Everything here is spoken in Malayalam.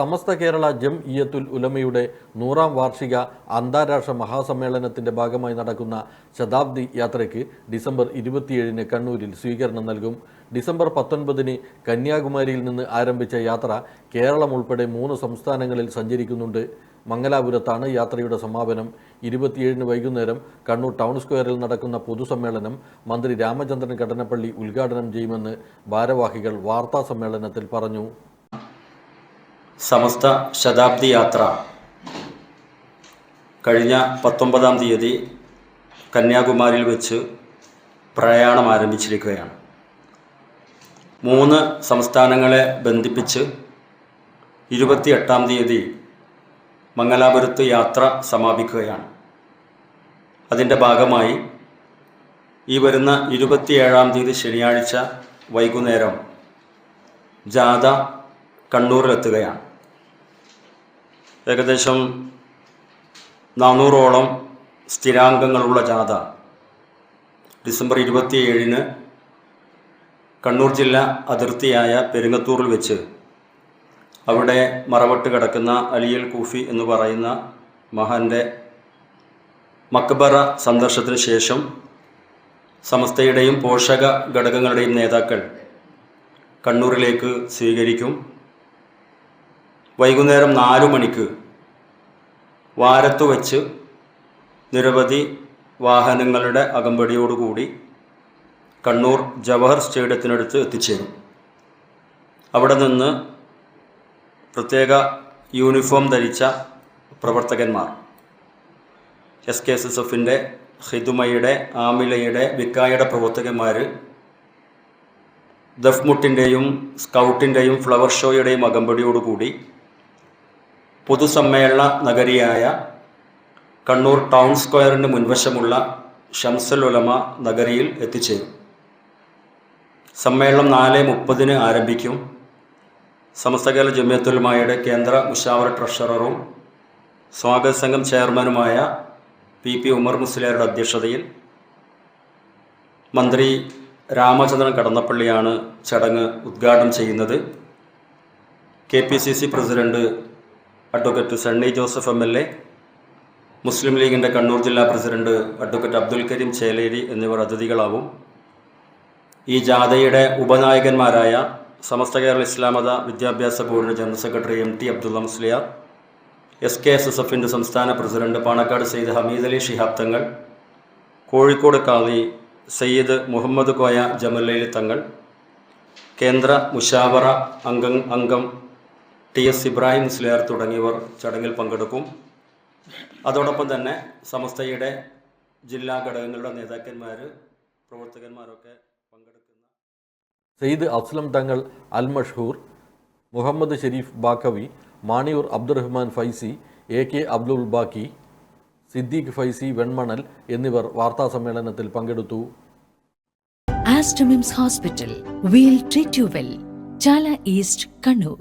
സമസ്ത കേരള ജം ഇയത്തുൽ ഉലമയുടെ നൂറാം വാർഷിക അന്താരാഷ്ട്ര മഹാസമ്മേളനത്തിന്റെ ഭാഗമായി നടക്കുന്ന ശതാബ്ദി യാത്രയ്ക്ക് ഡിസംബർ ഇരുപത്തിയേഴിന് കണ്ണൂരിൽ സ്വീകരണം നൽകും. ഡിസംബർ പത്തൊൻപതിന് കന്യാകുമാരിയിൽ നിന്ന് ആരംഭിച്ച യാത്ര കേരളം ഉൾപ്പെടെ മൂന്ന് സംസ്ഥാനങ്ങളിൽ സഞ്ചരിക്കുന്നുണ്ട്. മംഗലാപുരത്താണ് യാത്രയുടെ സമാപനം. ഇരുപത്തിയേഴിന് വൈകുന്നേരം കണ്ണൂർ ടൗൺ സ്ക്വയറിൽ നടക്കുന്ന പൊതുസമ്മേളനം മന്ത്രി രാമചന്ദ്രൻ കടന്നപ്പള്ളി ഉദ്ഘാടനം ചെയ്യുമെന്ന് ഭാരവാഹികൾ വാർത്താ സമ്മേളനത്തിൽ പറഞ്ഞു. സമസ്ത ശതാബ്ദി യാത്ര. കഴിഞ്ഞ പത്തൊമ്പതാം തീയതി കന്യാകുമാരിയിൽ വെച്ച് പ്രയാണം ആരംഭിച്ചിരിക്കുകയാണ്. മൂന്ന് സംസ്ഥാനങ്ങളെ ബന്ധിപ്പിച്ച് ഇരുപത്തിയെട്ടാം തീയതി മംഗലാപുരത്ത് യാത്ര സമാപിക്കുകയാണ്. അതിന്റെ ഭാഗമായി ഈ വരുന്ന ഇരുപത്തിയേഴാം തീയതി ശനിയാഴ്ച വൈകുന്നേരം ജാഥ കണ്ണൂരിലെത്തുകയാണ്. ഏകദേശം നാനൂറോളം സ്ഥിരാംഗങ്ങളുള്ള ജാഥ. ഡിസംബർ ഇരുപത്തിയേഴിന് കണ്ണൂർ ജില്ല അതിർത്തിയായ പെരുങ്ങത്തൂറിൽ വെച്ച് അവിടെ മറവട്ട് കിടക്കുന്ന അലിയൽ കൂഫി എന്ന് പറയുന്ന മഹാന്റെ മക്ബറ സന്ദർശനത്തിന് ശേഷം സമസ്തയുടെയും പോഷക ഘടകങ്ങളുടെയും നേതാക്കൾ കണ്ണൂരിലേക്ക് സ്വീകരിക്കും. വൈകുന്നേരം നാലു മണിക്ക് വാരത്തു വച്ച് നിരവധി വാഹനങ്ങളുടെ അകമ്പടിയോടുകൂടി കണ്ണൂർ ജവഹർ സ്റ്റേഡിയത്തിനടുത്ത് എത്തിച്ചേരും. അവിടെ നിന്ന് പ്രത്യേക യൂണിഫോം ധരിച്ച പ്രവർത്തകന്മാർ. എസ് കെ എസ് എസ് എഫിന്റെ ഹിതുമയുടെ ആമിലയുടെ വിക്കായുടെ പ്രവർത്തകന്മാർ ദഫ്മുട്ടിന്റെയും സ്കൗട്ടിന്റെയും ഫ്ലവർ ഷോയുടെയും അകമ്പടിയോടുകൂടി പൊതുസമ്മേളന നഗരിയായ കണ്ണൂർ ടൗൺ സ്ക്വയറിന് മുൻവശമുള്ള ഷംസൽ ഉലമ നഗരിയിൽ എത്തിച്ചേരും. സമ്മേളനം നാല് മുപ്പതിന് ആരംഭിക്കും. സമസ്ത കേരള ജമിയത്തുലമായുടെ കേന്ദ്ര മുഷാവറ ട്രഷററും സ്വാഗത സംഘം ചെയർമാനുമായ പി പി ഉമർ മുസ്ലിയാരുടെ അധ്യക്ഷതയിൽ മന്ത്രി രാമചന്ദ്രൻ കടന്നപ്പള്ളിയാണ് ചടങ്ങ് ഉദ്ഘാടനം ചെയ്യുന്നത്. K P C C president advocate Sunny Joseph M L A Muslim ലീഗിന്റെ കണ്ണൂർ ജില്ലാ പ്രസിഡന്റ് അഡ്വക്കേറ്റ് അബ്ദുൽ കരീം ചേലേരി എന്നിവർ അതിഥികളാവും. ഈ ജാഥയുടെ ഉപനായകന്മാരായ സമസ്ത കേരള ഇസ്ലാമത വിദ്യാഭ്യാസ ബോർഡിന്റെ general secretary M T Abdulla Musliyar S K S S എഫിന്റെ സംസ്ഥാന പ്രസിഡന്റ് പാണക്കാട് സെയ്ദ് ഹമീദ് അലി ഷിഹാബ് തങ്ങൾ കോഴിക്കോട് കാളി സയ്യിദ് മുഹമ്മദ് കോയ ജമല്ലയിൽ തങ്ങൾ കേന്ദ്ര മുഷാവറ അംഗം അംഗം ടി എസ് ഇബ്രാഹിം മുസ്ലിയാർ തുടങ്ങിയവർ ചടങ്ങിൽ പങ്കെടുക്കും. അതോടൊപ്പം തന്നെ സമസ്തയുടെ ജില്ലാ ഘടകങ്ങളുടെ നേതാക്കന്മാർ പ്രവർത്തകന്മാരൊക്കെ പങ്കെടുക്കുന്ന സെയ്ദ് അസ്ലം തങ്ങൾ അൽ മഷ്ഹൂർ മുഹമ്മദ് ഷെരീഫ് ബാക്കവി മാണിയൂർ അബ്ദുറഹ്മാൻ ഫൈസി എ കെ അബ്ദുൾ ബാക്കി സിദ്ദീഖ് ഫൈസി വെൺമണൽ എന്നിവർ വാർത്താ സമ്മേളനത്തിൽ പങ്കെടുത്തു. Aster MIMS hospital we'll treat you well Chala east Kannur.